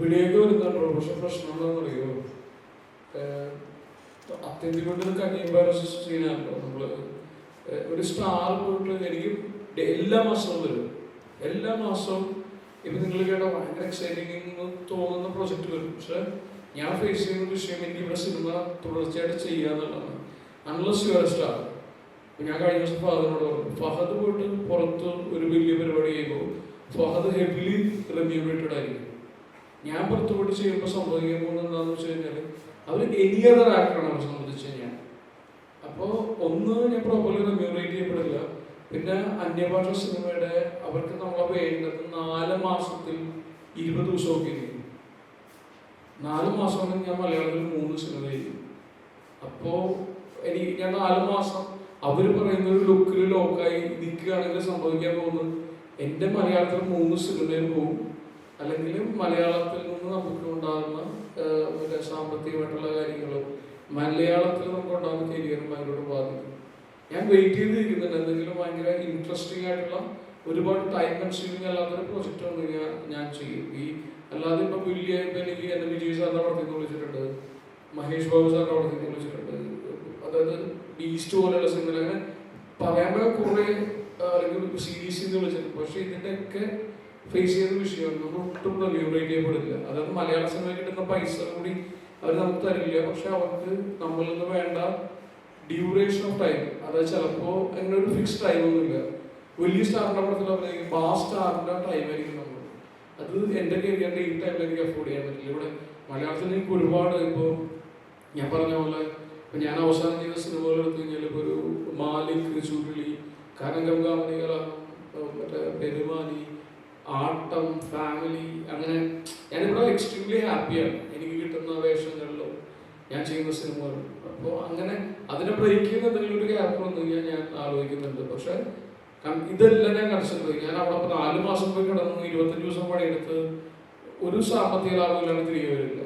ഇവിടേക്ക് വരുന്നുണ്ടോ പക്ഷെ പ്രശ്നം എന്താണെന്ന് അറിയോ അത്യന്തികൊണ്ട് കന്യമ്പാര സീനാണല്ലോ നമ്മൾ ഏഹ് ഒരു സ്റ്റാർ പോയിട്ട് എനിക്ക് എല്ലാ മാസവും വരും. എല്ലാ മാസവും നിങ്ങൾ കേട്ട ഭയങ്കര എക്സൈറ്റിംഗ് തോന്നുന്ന പ്രൊജക്ട് വരും. പക്ഷെ ഞാൻ ഫേസ് ചെയ്യുന്ന വിഷയം എനിക്ക് ഇവിടെ സിനിമ തുടർച്ചയായിട്ട് ചെയ്യുക അൺലസ് യു ആർ സ്റ്റാർ. ഞാൻ കഴിഞ്ഞ ദിവസം ഫഹദിനോട് പറഞ്ഞു ഫഹദ് പോയിട്ട് പുറത്ത് ഒരു വലിയ പരിപാടി ചെയ്യുമ്പോൾ ഫഹദ് ഹെവിലി റെമ്യൂണേറ്റഡ് ആയിരിക്കും. ഞാൻ പുറത്തുവിട്ട് ചെയ്യുമ്പോൾ സംഭവിക്കാൻ പോകുന്നത് എന്താണെന്ന് വെച്ച് കഴിഞ്ഞാൽ അവർ എനി അതർ ആക്ടറാണ് അവരെ സംബന്ധിച്ച് കഴിഞ്ഞാൽ അപ്പോൾ ഒന്ന് ഞാൻ പ്രോപ്പർലി റെമ്യൂണേറ്റ് ചെയ്യപ്പെടില്ല. പിന്നെ അന്യഭാഷ സിനിമയുടെ അവർക്ക് നമ്മളെ വേണ്ടത് നാല് മാസത്തിൽ ഇരുപത് ദിവസമൊക്കെ ഇരിക്കും. നാല് മാസം ഞാൻ മലയാളത്തിൽ മൂന്ന് സിനിമ ചെയ്യും. അപ്പോൾ എനിക്ക് ഞാൻ നാല് മാസം അവർ പറയുന്ന ഒരു ലുക്കിൽ ലോക്കായി നിൽക്കുകയാണെങ്കിൽ സംഭവിക്കാൻ പോകുന്നത് എന്റെ മലയാളത്തിൽ മൂന്ന് സിനിമയും പോകും. അല്ലെങ്കിൽ മലയാളത്തിൽ നിന്ന് നമുക്ക് ഉണ്ടാകുന്ന സാമ്പത്തികമായിട്ടുള്ള കാര്യങ്ങളും മലയാളത്തിൽ നമുക്ക് ഉണ്ടാകുന്ന കരിയറും ഭയങ്കര ബാധിക്കും. ഞാൻ വെയിറ്റ് ചെയ്തിരിക്കുന്നുണ്ട്. എന്തെങ്കിലും ഭയങ്കര ഇൻട്രസ്റ്റിംഗ് ആയിട്ടുള്ള ഒരുപാട് ടൈം കൺസ്യൂമിങ് അല്ലാത്തൊരു പ്രൊജക്റ്റ് വന്നു കഴിഞ്ഞാൽ ഞാൻ ചെയ്യും. ഈ അല്ലാതെ ഇപ്പൊ വലിയ ഇപ്പൊ എനിക്ക് എന്നെ വിജയ് സാറിനെ പടത്തിൽ വിളിച്ചിട്ടുണ്ട്. മഹേഷ് ബാബു സാറിനെ പടത്തിൽ വിളിച്ചിട്ടുണ്ട്. അതായത് ബീസ്റ്റ് പോലെയുള്ള സിനിമ. അങ്ങനെ പറയാൻ കുറെ അല്ലെങ്കിൽ സീരീസ് വിളിച്ചിട്ടുണ്ട്. പക്ഷെ ഇതിന്റെ ഒക്കെ ഫേസ് ചെയ്ത നമ്മൾ ഒട്ടും റെമ്യൂറേറ്റ് ചെയ്യപ്പെടില്ല. അതായത് മലയാള സിനിമ കിട്ടുന്ന പൈസ കൂടി അവർ നമുക്ക് തരില്ല. പക്ഷെ അവർക്ക് നമ്മളിൽ നിന്ന് വേണ്ട ഡ്യൂറേഷൻ ഓഫ് ടൈം അതായത് ചിലപ്പോൾ അങ്ങനെ ഒരു ഫിക്സ് ടൈം ഒന്നുമില്ല വലിയ സ്റ്റാറിന്റെ പടത്തിൽ അഭിനയിക്കും. ആ ടൈം ആയിരിക്കും നമ്മൾ അത് എന്റെ കരിയറിന്റെ ഈ ടൈമിൽ എനിക്ക് അഫോർഡ് ചെയ്യാൻ പറ്റില്ല. ഇവിടെ മലയാളത്തിൽ എനിക്ക് ഒരുപാട് ഇപ്പോ ഞാൻ പറഞ്ഞ പോലെ ഇപ്പൊ ഞാൻ അവസാനം ചെയ്ത സിനിമകൾ എടുത്തു കഴിഞ്ഞാൽ ഇപ്പൊ ഒരു മാലിക് ചുരുളി കനകംകാമനികള മറ്റേ പെരുമാനി ആട്ടം ഫാമിലി അങ്ങനെ ഞാനിവിടെ എക്സ്ട്രീംലി ഹാപ്പിയാണ് എനിക്ക് കിട്ടുന്ന വേഷങ്ങളിലും ഞാൻ ചെയ്യുന്ന സിനിമകളും. അപ്പോൾ അങ്ങനെ അതിനെ ബ്രേക്ക് ചെയ്യുന്ന എന്തെങ്കിലും ഒരു ഗ്യാപ്പ് വന്നു കഴിഞ്ഞാൽ ഞാൻ ആലോചിക്കുന്നുണ്ട്. പക്ഷെ ഇതെല്ലാം ഞാൻ കൺസിഡർ ഞാൻ അവിടെ ഇപ്പോൾ നാല് മാസം പോയി കിടന്നു ഇരുപത്തഞ്ച് ദിവസം പണിയെടുത്ത് ഒരു സാമ്പത്തിക ലാഭമില്ലാണ്ട് തിരികെ വരില്ല.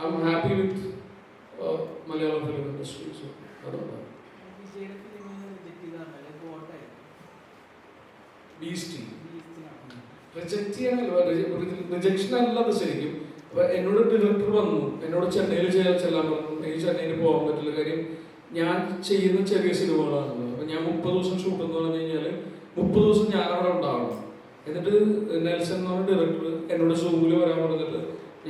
I am happy with Malayalam film industries അതുകൊണ്ടാണ്. ബീസ്റ്റി റിജക്ട് ചെയ്യാനല്ല റിജക്ഷൻ അല്ല അത് ശരിക്കും. അപ്പൊ എന്നോട് ഡയറക്ടർ വന്നു. എന്നോട് ചെന്നൈയിൽ ചെയ്യാൻ ചെല്ലാൻ പറഞ്ഞു. എനിക്ക് ചെന്നൈയിൽ പോകാൻ പറ്റില്ല. കാര്യം ഞാൻ ചെയ്യുന്ന ചെറിയ സിനിമകളാണല്ലോ അപ്പൊ ഞാൻ മുപ്പത് ദിവസം ഷൂട്ട് എന്ന് പറഞ്ഞു കഴിഞ്ഞാൽ മുപ്പത് ദിവസം ഞാൻ അവിടെ ഉണ്ടാവണം. എന്നിട്ട് നെൽസൺ എന്ന് പറഞ്ഞ ഡയറക്ടർ എന്നോട് സൂമിൽ വരാൻ പറഞ്ഞിട്ട്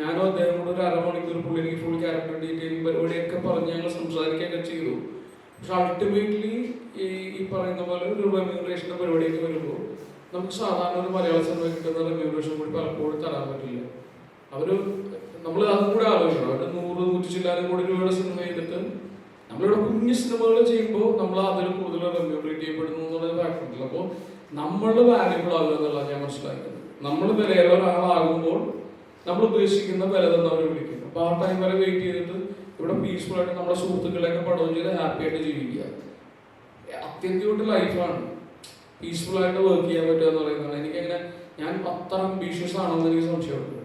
ഞാനും അദ്ദേഹം കൂടെ ഒരു അരമണിക്കൂർ പുള്ളി എനിക്ക് ഫുൾ ക്യാരക്ടർ ഡീറ്റെയിൽ പരിപാടിയൊക്കെ പറഞ്ഞ് ഞങ്ങൾ സംസാരിക്കുകയൊക്കെ ചെയ്തു. പക്ഷെ അൾട്ടിമേറ്റ്ലി ഈ പറയുന്ന പോലെ ഒരു റെമ്യൂണറേഷന്റെ പരിപാടിയൊക്കെ വരുമ്പോൾ നമുക്ക് സാധാരണ ഒരു മലയാള സിനിമ കിട്ടുന്ന റിവ്യൂഷൻ കൂടി പലപ്പോഴും തരാൻ പറ്റില്ല. അവർ നമ്മൾ അതും കൂടെ ആലോചിക്കണം. അവരുടെ നൂറ് നൂറ്റി ചില്ലാനും കോടി രൂപയുടെ സിനിമ ചെയ്തിട്ട് നമ്മളിവിടെ കുഞ്ഞു സിനിമകൾ ചെയ്യുമ്പോൾ നമ്മൾ അതിൽ കൂടുതൽ റെമ്യൂണറേറ്റ് ചെയ്യപ്പെടുന്നു എന്നുള്ളൊരു ഫാക്ടറിൽ അപ്പോൾ നമ്മൾ വാല്യൂബിൾ ആകുക എന്നുള്ളത് ഞാൻ മനസ്സിലാക്കുന്നത്. നമ്മൾ വിലയുള്ള നമ്മൾ ഉദ്ദേശിക്കുന്ന വില തന്നെ അവർ വിളിക്കും. അപ്പോൾ ആ ടൈം വരെ വെയിറ്റ് ചെയ്തിട്ട് ഇവിടെ പീസ്ഫുൾ ആയിട്ട് നമ്മുടെ സുഹൃത്തുക്കളെയൊക്കെ പടവും ചെയ്ത് ഹാപ്പി ആയിട്ട് ജീവിക്കുക. അത്യന്തികമായിട്ട് ലൈഫാണ് പീസ്ഫുൾ ആയിട്ട് വർക്ക് ചെയ്യാൻ പറ്റുക എന്ന് പറയുന്നതാണ് എനിക്ക് അങ്ങനെ ഞാൻ അത്ര അംബീഷ്യസ് ആണോ എന്ന് എനിക്ക് സംശയമുണ്ട്.